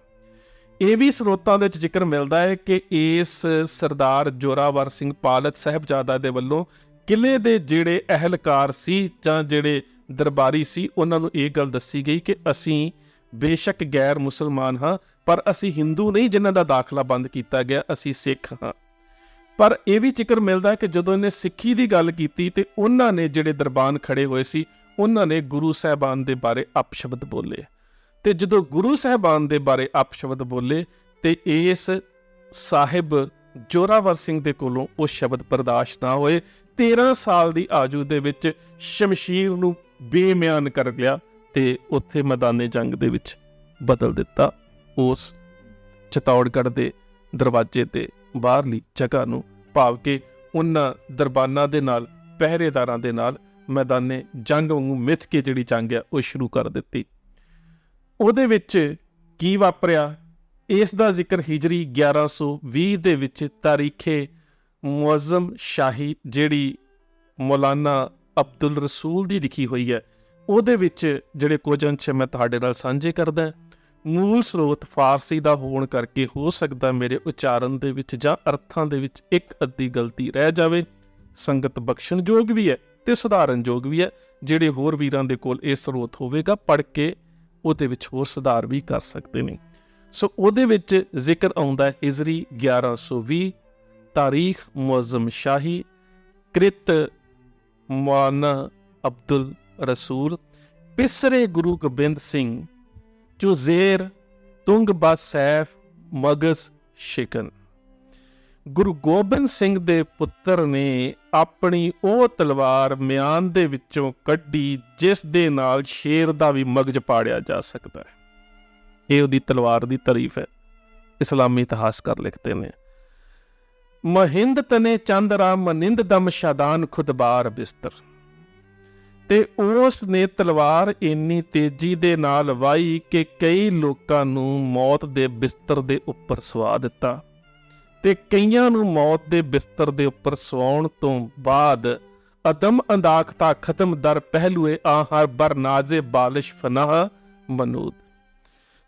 ਇਹ ਵੀ ਸਰੋਤਾਂ ਦੇ ਵਿੱਚ ਜ਼ਿਕਰ ਮਿਲਦਾ ਹੈ ਕਿ ਇਸ ਸਰਦਾਰ ਜੋਰਾਵਰ ਸਿੰਘ ਪਾਲਤ ਸਾਹਿਬਜ਼ਾਦਾ ਦੇ ਵੱਲੋਂ ਕਿਲੇ ਦੇ ਜਿਹੜੇ ਅਹਿਲਕਾਰ ਸੀ ਜਾਂ ਜਿਹੜੇ ਦਰਬਾਰੀ ਸੀ, ਉਹਨਾਂ ਨੂੰ ਇਹ ਗੱਲ ਦੱਸੀ ਗਈ ਕਿ ਅਸੀਂ ਬੇਸ਼ੱਕ ਗੈਰ ਮੁਸਲਮਾਨ ਹਾਂ, ਪਰ ਅਸੀਂ ਹਿੰਦੂ ਨਹੀਂ ਜਿਨ੍ਹਾਂ ਦਾ ਦਾਖਲਾ ਬੰਦ ਕੀਤਾ ਗਿਆ, ਅਸੀਂ ਸਿੱਖ ਹਾਂ। ਪਰ ਇਹ ਵੀ ਜ਼ਿਕਰ ਮਿਲਦਾ ਹੈ ਕਿ ਜਦੋਂ ਇਹਨੇ ਸਿੱਖੀ ਦੀ ਗੱਲ ਕੀਤੀ ਤੇ ਉਹਨਾਂ ਨੇ ਜਿਹੜੇ ਦਰਬਾਨ ਖੜੇ ਹੋਏ ਸੀ, ਉਹਨਾਂ ਨੇ ਗੁਰੂ ਸਾਹਿਬਾਨ ਦੇ ਬਾਰੇ ਅਪਸ਼ਬਦ ਬੋਲੇ। ਤੇ ਜਦੋਂ ਗੁਰੂ ਸਾਹਿਬਾਨ ਦੇ ਬਾਰੇ ਅਪਸ਼ਬਦ ਬੋਲੇ ਤੇ ਇਸ ਸਾਹਿਬ ਜੋਰਾਵਰ ਸਿੰਘ ਦੇ ਕੋਲੋਂ ਉਹ ਸ਼ਬਦ ਬਰਦਾਸ਼ਤ ਨਾ ਹੋਏ 13 ਸਾਲ ਦੀ ਆਜੂ ਦੇ ਵਿੱਚ ਸ਼ਮਸ਼ੀਰ ਨੂੰ ਬੇਮਿਆਨ ਕਰ ਲਿਆ ਤੇ ਉੱਥੇ ਮੈਦਾਨੇ ਜੰਗ ਦੇ ਵਿੱਚ ਬਦਲ ਦਿੱਤਾ ਉਸ ਚਤੌੜਗੜ੍ਹ ਦੇ ਦਰਵਾਜ਼ੇ ਤੇ। ਬਾਹਰਲੀ ਜਗ੍ਹਾ ਨੂੰ ਭਾਵ ਕਿ ਉਹਨਾਂ ਦਰਬਾਨਾਂ ਦੇ ਨਾਲ, ਪਹਿਰੇਦਾਰਾਂ ਦੇ ਨਾਲ ਮੈਦਾਨੇ ਜੰਗ ਵਾਂਗੂ ਮਿੱਥ ਕੇ ਜਿਹੜੀ ਜੰਗ ਆ, ਉਹ ਸ਼ੁਰੂ ਕਰ ਦਿੱਤੀ। ਉਹਦੇ ਵਿੱਚ ਕੀ ਵਾਪਰਿਆ? ਇਸ ਦਾ ਜ਼ਿਕਰ ਹਿਜਰੀ 1120 ਦੇ ਵਿੱਚ ਤਾਰੀਖੇ ਮੁਅਜ਼ਮ ਸ਼ਾਹੀ ਜਿਹੜੀ ਮੌਲਾਨਾ ਅਬਦੁਲ ਰਸੂਲ ਦੀ ਲਿਖੀ ਹੋਈ ਹੈ, ਉਹਦੇ ਵਿੱਚ ਜਿਹੜੇ ਕੁਝ ਅੰਸ਼ ਮੈਂ ਤੁਹਾਡੇ ਨਾਲ ਸਾਂਝੇ ਕਰਦਾ ਮੂਲ ਸਰੋਤ ਫਾਰਸੀ ਦਾ ਹੋਣ ਕਰਕੇ ਹੋ ਸਕਦਾ ਮੇਰੇ ਉਚਾਰਨ ਦੇ ਵਿੱਚ ਜਾਂ ਅਰਥਾਂ ਦੇ ਵਿੱਚ ਇੱਕ ਅੱਧੀ ਗਲਤੀ ਰਹਿ ਜਾਵੇ। ਸੰਗਤ ਬਖਸ਼ਣਯੋਗ ਵੀ ਹੈ ਤੇ ਸੁਧਾਰਨਯੋਗ ਵੀ ਹੈ। ਜਿਹੜੇ ਹੋਰ ਵੀਰਾਂ ਦੇ ਕੋਲ ਇਹ ਸਰੋਤ ਹੋਵੇਗਾ ਪੜ ਕੇ ਉਹਦੇ ਵਿੱਚ ਹੋਰ ਸੁਧਾਰ ਵੀ ਕਰ ਸਕਦੇ ਨੇ। ਸੋ ਉਹਦੇ ਵਿੱਚ ਜ਼ਿਕਰ ਆਉਂਦਾ ਹੈ ਹਿਜਰੀ 1120 ਤਾਰੀਖ ਮੁਅਜ਼ਮ ਸ਼ਾਹੀ, ਕ੍ਰਿਤ ਮੌਲਾਨਾ ਅਬਦੁਲ ਰਸੂਲ, ਪਿਸਰੇ ਗੁਰੂ ਗੋਬਿੰਦ ਸਿੰਘ ਚੁਜ਼ੇਰ ਜ਼ੇਰ ਤੁੰਗ ਬਾਸੈਫ ਮਗਜ਼ ਸ਼ਿਕਨ। ਗੁਰੂ ਗੋਬਿੰਦ ਸਿੰਘ ਦੇ ਪੁੱਤਰ ਨੇ ਆਪਣੀ ਉਹ ਤਲਵਾਰ ਮਿਆਨ ਦੇ ਵਿੱਚੋਂ ਕੱਢੀ, ਜਿਸ ਦੇ ਨਾਲ ਸ਼ੇਰ ਦਾ ਵੀ ਮਗਜ ਪਾੜਿਆ ਜਾ ਸਕਦਾ ਹੈ। ਇਹ ਉਹਦੀ ਤਲਵਾਰ ਦੀ ਤਾਰੀਫ ਹੈ। ਇਸਲਾਮੀ ਇਤਿਹਾਸਕਾਰ ਲਿਖਦੇ ਨੇ, ਮਹਿੰਦ ਤਨੇ ਚੰਦ ਰਾਮ ਮਨਿੰਦ ਦਮ ਸ਼ਾਦਾਨ ਖੁਦਬਾਰ ਬਿਸਤਰ। ਤੇ ਉਸ ਨੇ ਤਲਵਾਰ ਇੰਨੀ ਤੇਜ਼ੀ ਦੇ ਨਾਲ ਵਾਈ ਕਿ ਕਈ ਲੋਕਾਂ ਨੂੰ ਮੌਤ ਦੇ ਬਿਸਤਰ ਦੇ ਉੱਪਰ ਸਵਾ ਦਿੱਤਾ ਤੇ ਕਈਆਂ ਨੂੰ ਮੌਤ ਦੇ ਬਿਸਤਰ ਦੇ ਉੱਪਰ ਸਵਾਉਣ ਤੋਂ ਬਾਅਦ ਅਦਮ ਅੰਦਾਖਤਾ ਖਤਮ ਦਰ ਪਹਿਲੂਏ ਆ ਹਰ ਬਰ ਨਾਜ਼ੇ ਬਾਲਿਸ਼ ਫਨਾਹ ਮਨੂਦ।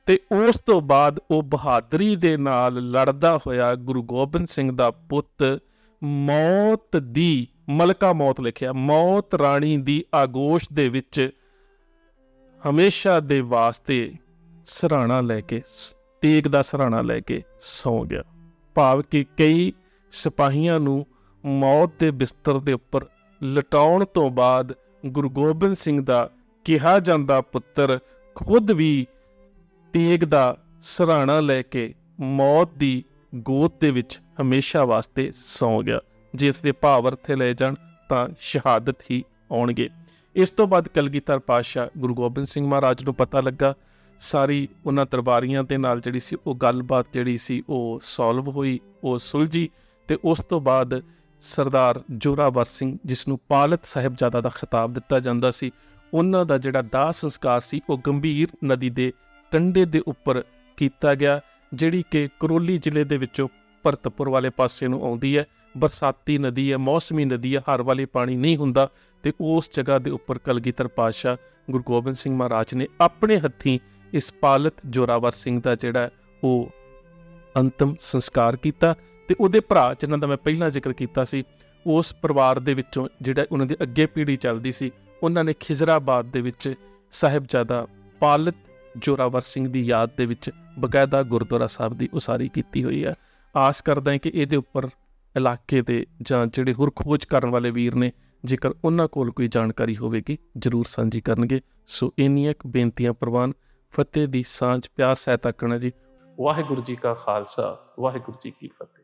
ਤੇ ਉਸ ਤੋਂ ਬਾਅਦ ਉਹ ਬਹਾਦਰੀ ਦੇ ਨਾਲ ਲੜਦਾ ਹੋਇਆ ਗੁਰੂ ਗੋਬਿੰਦ ਸਿੰਘ ਦਾ ਪੁੱਤ ਮੌਤ ਦੀ ਮਲਕਾ ਮੌਤ ਲਿਖਿਆ, ਮੌਤ ਰਾਣੀ ਦੀ ਆਗੋਸ਼ ਦੇ ਵਿੱਚ ਹਮੇਸ਼ਾ ਦੇ ਵਾਸਤੇ ਸਰਾਣਾ ਲੈ ਕੇ ਸ- ਤੇਗ ਦਾ ਸਰਾਣਾ ਲੈ ਕੇ ਸੌ ਗਿਆ। ਭਾਵ ਕਿ ਕਈ ਸਿਪਾਹੀਆਂ ਨੂੰ ਮੌਤ ਦੇ ਬਿਸਤਰ ਦੇ ਉੱਪਰ ਲਟਾਉਣ ਤੋਂ ਬਾਅਦ ਗੁਰੂ ਗੋਬਿੰਦ ਸਿੰਘ ਦਾ ਕਿਹਾ ਜਾਂਦਾ ਪੁੱਤਰ ਖੁਦ ਵੀ ਤੇਗ ਦਾ ਸਰਾਣਾ ਲੈ ਕੇ ਮੌਤ ਦੀ ਗੋਦ ਦੇ ਵਿੱਚ ਹਮੇਸ਼ਾ ਵਾਸਤੇ ਸੌ ਗਿਆ। ਜੇ ਇਸ ਦੇ ਭਾਵ ਅਰਥੇ ਲਏ ਜਾਣ ਤਾਂ ਸ਼ਹਾਦਤ ਹੀ ਆਉਣਗੇ। ਇਸ ਤੋਂ ਬਾਅਦ ਕਲਗੀਧਰ ਪਾਤਸ਼ਾਹ ਗੁਰੂ ਗੋਬਿੰਦ ਸਿੰਘ ਮਹਾਰਾਜ ਨੂੰ ਪਤਾ ਲੱਗਾ। ਸਾਰੀ ਉਹਨਾਂ ਦਰਬਾਰੀਆਂ ਦੇ ਨਾਲ ਜਿਹੜੀ ਸੀ ਉਹ ਗੱਲਬਾਤ ਜਿਹੜੀ ਸੀ ਉਹ ਸੋਲਵ ਹੋਈ, ਉਹ ਸੁਲਝੀ ਤੇ ਉਸ ਤੋਂ ਬਾਅਦ ਸਰਦਾਰ ਜੋਰਾਵਰ ਸਿੰਘ ਜਿਸ ਨੂੰ ਪਾਲਤ ਸਾਹਿਬਜ਼ਾਦਾ ਦਾ ਖਿਤਾਬ ਦਿੱਤਾ ਜਾਂਦਾ ਸੀ, ਉਹਨਾਂ ਦਾ ਜਿਹੜਾ ਦਾਹ ਸੰਸਕਾਰ ਸੀ ਉਹ ਗੰਭੀਰ ਨਦੀ ਦੇ ਕੰਢੇ ਦੇ ਉੱਪਰ ਕੀਤਾ ਗਿਆ, ਜਿਹੜੀ ਕਿ ਕਰੋਲੀ ਜ਼ਿਲ੍ਹੇ ਦੇ ਵਿੱਚੋਂ ਭਰਤਪੁਰ ਵਾਲੇ ਪਾਸੇ ਨੂੰ ਆਉਂਦੀ ਹੈ। ਬਰਸਾਤੀ ਨਦੀ ਹੈ, ਮੌਸਮੀ ਨਦੀ ਹੈ, ਹਰ ਵਾਲੇ ਪਾਣੀ ਨਹੀਂ ਹੁੰਦਾ ਤੇ ਉਸ ਜਗ੍ਹਾ ਦੇ ਉੱਪਰ ਕਲਗੀਧਰ ਪਾਤਸ਼ਾਹ ਗੁਰੂ ਗੋਬਿੰਦ ਸਿੰਘ ਮਹਾਰਾਜ ਨੇ ਆਪਣੇ ਹੱਥੀਂ ਇਸ ਪਾਲਤ ਜੋਰਾਵਰ ਸਿੰਘ ਦਾ ਜਿਹੜਾ ਉਹ ਅੰਤਮ ਸੰਸਕਾਰ ਕੀਤਾ ਤੇ ਉਹਦੇ ਭਰਾ ਜਿਨ੍ਹਾਂ ਦਾ ਮੈਂ ਪਹਿਲਾਂ ਜ਼ਿਕਰ ਕੀਤਾ ਸੀ, ਉਸ ਪਰਿਵਾਰ ਦੇ ਵਿੱਚੋਂ ਜਿਹੜਾ ਉਹਨਾਂ ਦੀ ਅੱਗੇ ਪੀੜ੍ਹੀ ਚੱਲਦੀ ਸੀ, ਉਹਨਾਂ ਨੇ ਖਿਜ਼ਰਾਬਾਦ ਦੇ ਵਿੱਚ ਸਾਹਿਬਜ਼ਾਦਾ ਪਾਲਤ ਜੋਰਾਵਰ ਸਿੰਘ ਦੀ ਯਾਦ ਦੇ ਵਿੱਚ ਬਕਾਇਦਾ ਗੁਰਦੁਆਰਾ ਸਾਹਿਬ ਦੀ ਉਸਾਰੀ ਕੀਤੀ ਹੋਈ ਹੈ। ਆਸ ਕਰਦਾ ਹਾਂ ਕਿ ਇਹਦੇ ਉੱਪਰ ਇਲਾਕੇ ਦੇ ਜਾਂ ਜਿਹੜੇ ਹੋਰ ਖੋਜ ਕਰਨ ਵਾਲੇ ਵੀਰ ਨੇ, ਜੇਕਰ ਉਹਨਾਂ ਕੋਲ ਕੋਈ ਜਾਣਕਾਰੀ ਹੋਵੇਗੀ, ਜਰੂਰ ਸਾਂਝੀ ਕਰਨਗੇ। ਸੋ ਇੰਨੀਆਂ ਕੁ ਬੇਨਤੀਆਂ ਪ੍ਰਵਾਨ, ਫਤਿਹ ਦੀ ਸਾਂਝ, ਪਿਆਰ ਸਹਿਤਾ ਕਰਨਾ ਜੀ। ਵਾਹਿਗੁਰੂ ਜੀ ਕਾ ਖਾਲਸਾ, ਵਾਹਿਗੁਰੂ ਜੀ ਕੀ ਫਤਿਹ।